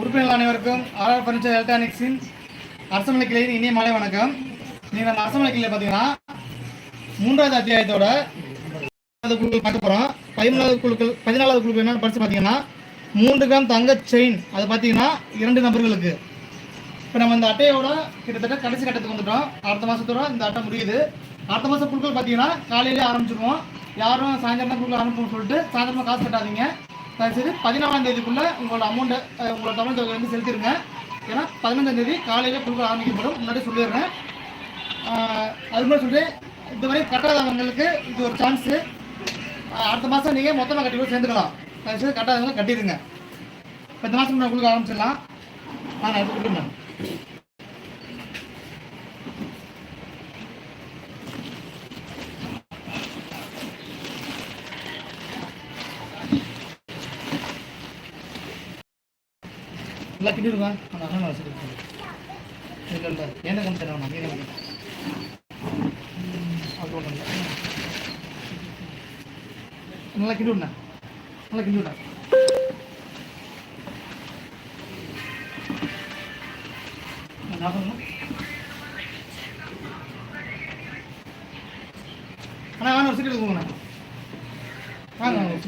உறுப்பினர்கள் அனைவருக்கும் RR furniture எலக்ட்ரானிக்ஸின் Arasamalai கிளையின் இனிய மாலை வணக்கம். நீங்கள் நம்ம அரசமலை கிளையில் பார்த்தீங்கன்னா மூன்றாவது அத்தியாயத்தோட பதினாலாவது குழுக்கள் பார்க்க போகிறோம் பதிமூணாவது குழுக்கள் பதினாலாவது குழுக்கள் என்னென்னு படித்து பார்த்தீங்கன்னா மூன்று கிராம் தங்க செயின் அது பார்த்தீங்கன்னா இரண்டு நபர்களுக்கு. இப்போ நம்ம இந்த அட்டையோட கிட்டத்தட்ட கடைசி கட்டத்துக்கு வந்துட்டோம். அடுத்த மாதத்தோட இந்த அட்டை முடியுது. அடுத்த மாதம் குழுக்கள் பார்த்தீங்கன்னா காலையிலே ஆரம்பிச்சிருவோம். யாரும் சாயந்தரம் தான் குழுக்கள் ஆரம்பிப்போம்னு சொல்லிட்டு சாயந்தரமாக காசு கட்டாதீங்க. தயவுசெய்து பதினாலாம் தேதிக்குள்ளே உங்களோட அமௌண்ட்டை உங்களோட தமிழ் தொகை வந்து செலுத்திடுங்க ஏன்னா பதினஞ்சாம் தேதி காலையில் குழுக்கள் ஆரம்பிக்கப்படும் முன்னாடி சொல்லிடுறேன். அது மாதிரி சொல்லிட்டு இதுவரை கட்டாதவங்களுக்கு இது ஒரு சான்ஸு அடுத்த மாதம் நீங்கள் மொத்தமாக கட்டி கூட சேர்ந்துக்கலாம். தயவுசெய்து கட்டாதவங்க கட்டிடுங்க. இப்போ இந்த மாதம் நான் குழுக்க ஆரம்பிச்சிடலாம். ஆ நான் எடுத்து நல்லா கிட்டிடுங்க அந்த அண்ணன் வசதி இல்லை இல்லை என்ன கொஞ்சம் தரணும் நீங்க ஒன்றும் இல்லை. நல்லா கிண்டி விடுண்ணா. நல்லா கிண்டி விடா அண்ணா வாங்க ஒரு சீக்கிரம் போங்கண்ணா வாங்க ஒரு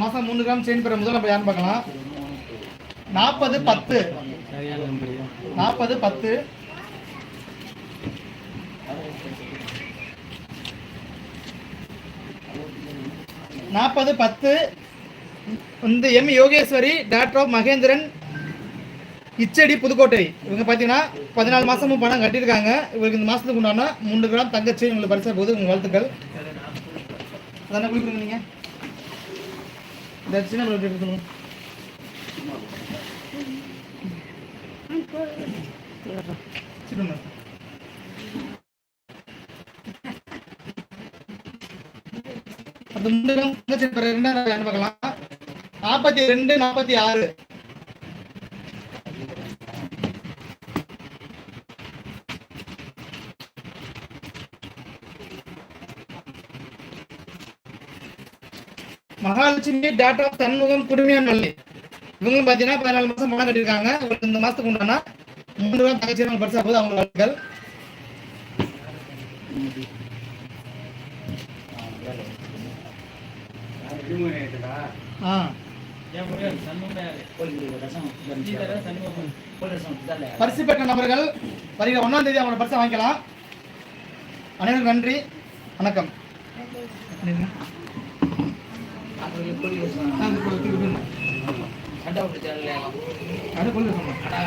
மாதம் மூணு கிராம் செயின் பெற முதல் நம்ம யாரும் பார்க்கலாம். நாற்பது பத்து. நாற்பது பத்து. நாற்பது பத்து. இந்த M. Yogeswari daughter of Mahendran Ichadi Pudukkottai. இவங்க பார்த்தீங்கன்னா பதினாலு மாதமும் பணம் கட்டியிருக்காங்க. இவங்களுக்கு இந்த மாதத்துக்கு உண்டான மூன்று கிராம் தங்கச்சி உங்களுக்கு பரிசா போகுது. உங்கள் வாழ்த்துக்கள். அதானே குளிக்கிறீங்க நீங்கள் இந்த சின்ன பிள்ளை எப்படி சொல்லுங்க சின்ன அது மூன்று ரெண்டாயிரம் பார்க்கலாம்? நாற்பத்தி ரெண்டு நாற்பத்தி ஆறு. மகாலட்சுமி டேட்டா ஆஃப் குடுமையான குடுமையான் வள்ளி இவங்களும் பார்த்தீங்கன்னா பதினாலு மாதம் பணம் கட்டியிருக்காங்க. இவங்களுக்கு இந்த மாதத்துக்கு உண்டானா மூன்று ரூபா தங்கச்சி அவங்க படிச்சா போது அவங்க வாழ்த்துக்கள் ஆ. பரிசு பெற்ற நபர்கள் வருகிற ஒன்றாம் தேதி அவங்களோட பரிசை வாங்கிக்கலாம். அனைவருக்கும் நன்றி. வணக்கம். ஆ,